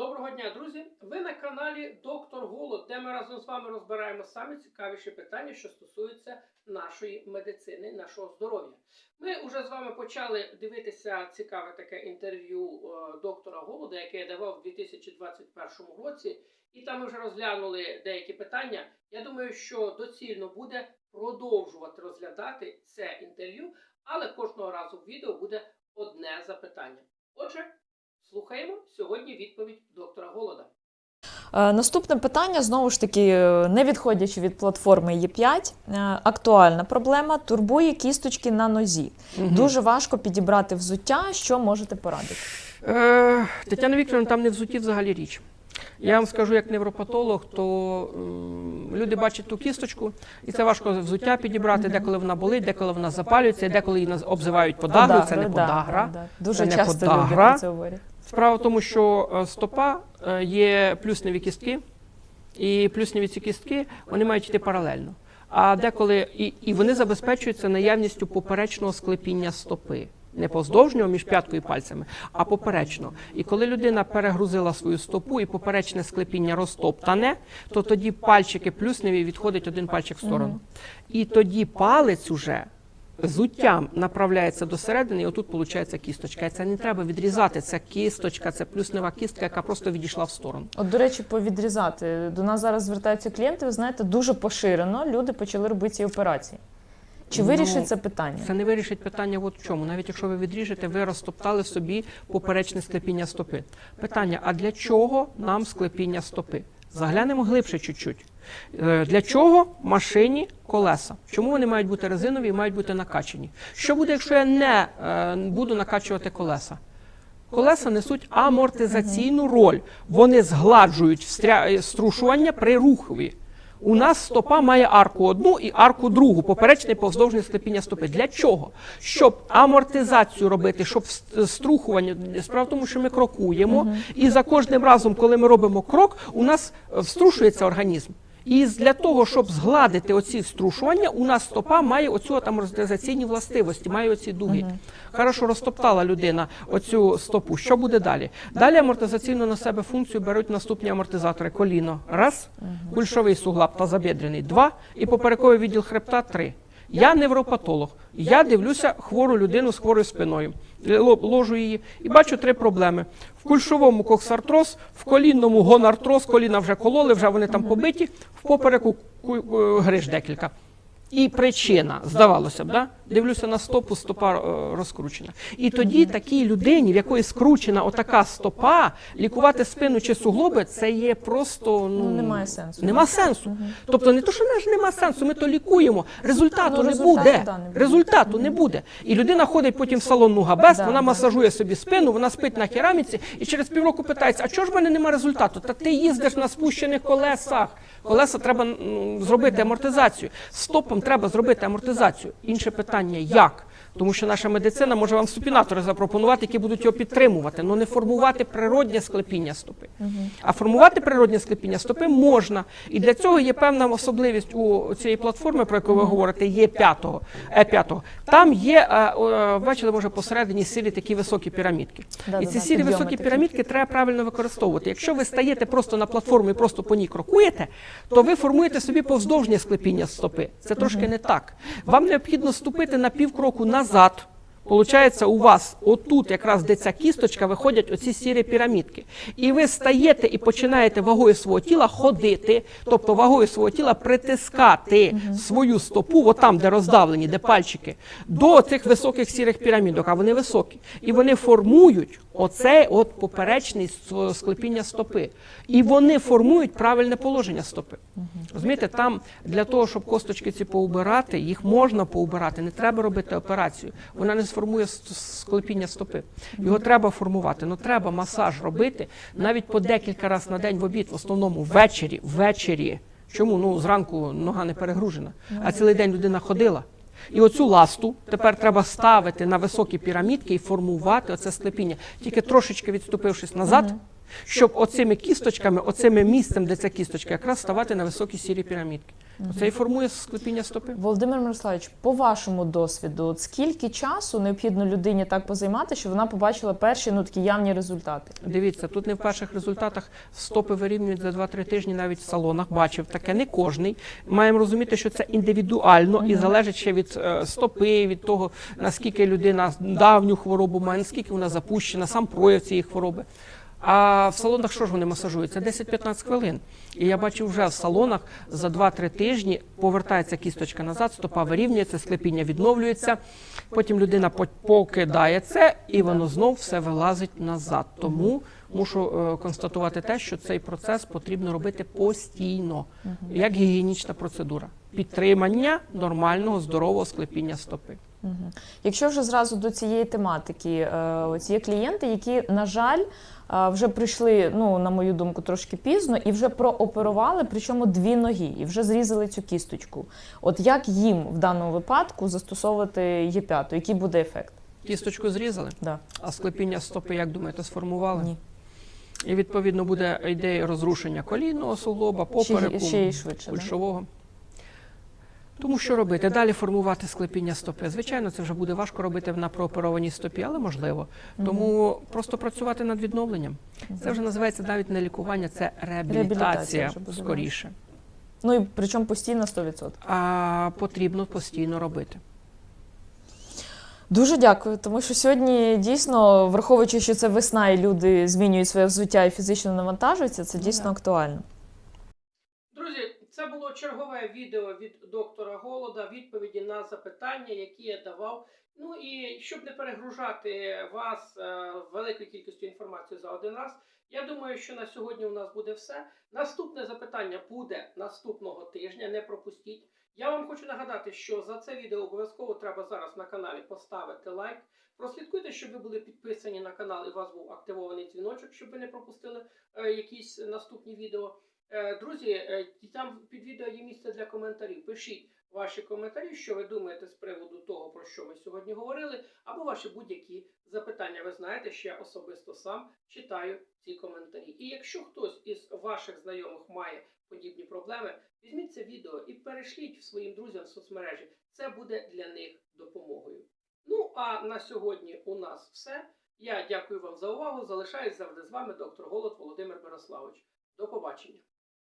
Доброго дня, друзі! Ви на каналі Доктор Голод, де ми разом з вами розбираємо самі цікавіші питання, що стосуються нашої медицини, нашого здоров'я. Ми вже з вами почали дивитися цікаве таке інтерв'ю е, доктора Голода, яке я давав у 2021 році, і там ми вже розглянули деякі питання. Я думаю, що доцільно буде продовжувати розглядати це інтерв'ю, але кожного разу в відео буде одне запитання. Отже, слухаємо сьогодні відповідь доктора Голода. Е, Наступне питання знову ж таки, е, не відходячи від платформи Є5, е, актуальна проблема турбує кісточки на нозі. Дуже важко підібрати взуття. Що можете порадити? Е, Тетяна Вікторовна, там не взуті взагалі річ. Я вам скажу, як невропатолог, то м, люди бачать ту кісточку, і це важко взуття підібрати, деколи вона болить, деколи вона запалюється, деколи її обзивають подагрою. Це не Подагра, да, подагра. да, да. Дуже Це не часто люди подагра. про це говорять. Справа в тому, що е, стопа е, є плюсневі кістки, і плюсневі ці кістки вони мають йти паралельно. А деколи і, і вони забезпечуються наявністю поперечного склепіння стопи. Не поздовжнього між п'яткою і пальцями, а поперечно. І коли людина перегрузила свою стопу і поперечне склепіння розтоптане, то тоді пальчики плюсневі відходить один пальчик в сторону. І тоді палець уже зуттям направляється до середини, і отут виходить кісточка. І це не треба відрізати. Це кісточка, це плюснева кістка, яка просто відійшла в сторону. От, до речі, повідрізати. До нас зараз звертаються клієнти, ви знаєте, дуже поширено люди почали робити ці операції. Чи Ну, вирішить це питання? Це не вирішить питання от в чому. Навіть якщо ви відріжете, ви розтоптали собі поперечне склепіння стопи. Питання: а для чого нам склепіння стопи? Заглянемо глибше чуть-чуть. Е, Для чого машині колеса? Чому вони мають бути резинові і мають бути накачані? Що буде, якщо я не е, буду накачувати колеса? Колеса несуть амортизаційну роль. Вони згладжують е, струшування при рухові. У нас стопа має арку одну і арку другу, поперечне і повздовжне склепіння стопи. Для чого? Щоб амортизацію робити, щоб струхування. Справа в тому, що ми крокуємо, і за кожним разом, коли ми робимо крок, у нас вструшується організм. І для того, щоб згладити оці струшування, у нас стопа має оцю от амортизаційні властивості, має оці дуги. Хорошо розтоптала людина оцю стопу. Що буде далі? Далі амортизаційну на себе функцію беруть наступні амортизатори: коліно раз, кульшовий суглаб та забідрений два, і поперековий відділ хребта три. Я невропатолог. Я дивлюся хвору людину з хворою спиною. Ло- Ложу її і бачу три проблеми: в кульшовому коксартроз, в колінному гонартроз, коліна вже кололи, вже вони там побиті, в попереку ку- е, гриж декілька. І причина, здавалося б, да? дивлюся на стопу, стопа е, розкручена. І тоді такій людині, в якої скручена отака стопа, лікувати спину чи суглоби, це є просто ну, Ну, немає сенсу. Нема сенсу. Тобто не то, що не ж нема сенсу, ми то лікуємо. Результату Ну, не буде. да, не буде. Результату не буде. І людина ходить потім в салон Нугабес, Да, вона масажує собі спину, вона спить на кераміці, і через півроку питається: а чого ж в мене немає результату? Та ти їздиш на спущених колесах. Колеса треба зробити амортизацію. Стопом треба зробити амортизацію. Інше питання як? Тому що наша медицина може вам супінатори запропонувати, які будуть його підтримувати, але не формувати природнє склепіння стопи. А формувати природнє склепіння стопи можна. І для цього є певна особливість у цієї платформи, про яку ви говорите, є 5 Е5. Там є, е, е, бачили, може посередині сірі такі високі пірамідки. І ці сірі високі пірамідки треба правильно використовувати. Якщо ви стаєте просто на платформу і просто по ній крокуєте, то ви формуєте собі повздовжнє склепіння стопи. Це трошки не так. Вам необхідно ступити на півкроку назад. Получається, у вас отут, якраз де ця кісточка, виходять оці сірі пірамідки. І ви стаєте і починаєте вагою свого тіла ходити, тобто вагою свого тіла притискати свою стопу, отам, де роздавлені, де пальчики, до цих високих сірих пірамідок, а вони високі. І вони формують оце от поперечне с- склепіння стопи. І вони формують правильне положення стопи. Розумієте, там для того, щоб косточки ці поубирати, їх можна поубирати, не треба робити операцію. Вона не сформує склепіння стопи. Його треба формувати. Ну треба масаж робити навіть по декілька разів на день в обід, в основному ввечері, ввечері. Чому? Ну зранку нога не перегружена, а цілий день людина ходила. І оцю ласту тепер треба ставити на високі пірамідки і формувати оце склепіння, тільки трошечки відступившись назад, щоб оцими кісточками, оцими місцем, де ця кісточка, якраз ставати на високі сірі пірамідки. Це і формує склепіння стопи. Володимир Мирославович, по вашому досвіду, от скільки часу необхідно людині так позаймати, щоб вона побачила перші ну такі явні результати? Дивіться, тут не в перших результатах стопи вирівнюють за 2-3 тижні навіть в салонах. Бачив таке, не кожний. Маємо розуміти, що це індивідуально і залежить ще від е, стопи, від того, наскільки людина давню хворобу має, наскільки вона запущена, сам прояв цієї хвороби. А в салонах що ж вони масажуються? 10-15 хвилин. І я бачу вже в салонах за 2-3 тижні повертається кісточка назад, стопа вирівнюється, склепіння відновлюється. Потім людина покидає це, і воно знов все вилазить назад. Тому мушу е, констатувати те, що цей процес потрібно робити постійно, як гігієнічна процедура. Підтримання нормального здорового склепіння стопи. Якщо вже зразу до цієї тематики, е, ось є клієнти, які, на жаль, е, вже прийшли, ну на мою думку, трошки пізно, і вже прооперували, причому дві ноги, і вже зрізали цю кісточку. От як їм в даному випадку застосовувати Є5? Який буде ефект? Кісточку зрізали, Да. а склепіння стопи, як думаєте, сформували? Ні. І відповідно буде ідея розрушення колінного суглоба, попереку, Ще, ще швидше. Да? Тому що робити? Далі формувати склепіння стопи. Звичайно, це вже буде важко робити на прооперованій стопі, але можливо. Тому просто працювати над відновленням. Це вже називається навіть не лікування, це Реабілітація скоріше. Ну і причому постійно 100%. А потрібно постійно робити. Дуже дякую, тому що сьогодні дійсно, враховуючи, що це весна, і люди змінюють своє взуття і фізично навантажуються, це Ну, дійсно актуально. Це було чергове відео від доктора Голода, відповіді на запитання, які я давав. Ну і щоб не перегружати вас е, великою кількістю інформації за один раз, я думаю, що на сьогодні у нас буде все. Наступне запитання буде наступного тижня. Не пропустіть. Я вам хочу нагадати, що за це відео обов'язково треба зараз на каналі поставити лайк. Прослідкуйте, щоб ви були підписані на канал і у вас був активований дзвіночок, щоб ви не пропустили е, якісь наступні відео. Е, Друзі, е, там під відео є місце для коментарів. Пишіть ваші коментарі, що ви думаєте з приводу того, про що ми сьогодні говорили, або ваші будь-які запитання. Ви знаєте, що я особисто сам читаю ці коментарі. І якщо хтось із ваших знайомих має подібні проблеми, візьміть це відео і перешліть своїм друзям в соцмережі. Це буде для них допомогою. Ну а на сьогодні у нас все. Я дякую вам за увагу. Залишаюсь завжди з вами, доктор Голод Володимир Мирославович. До побачення.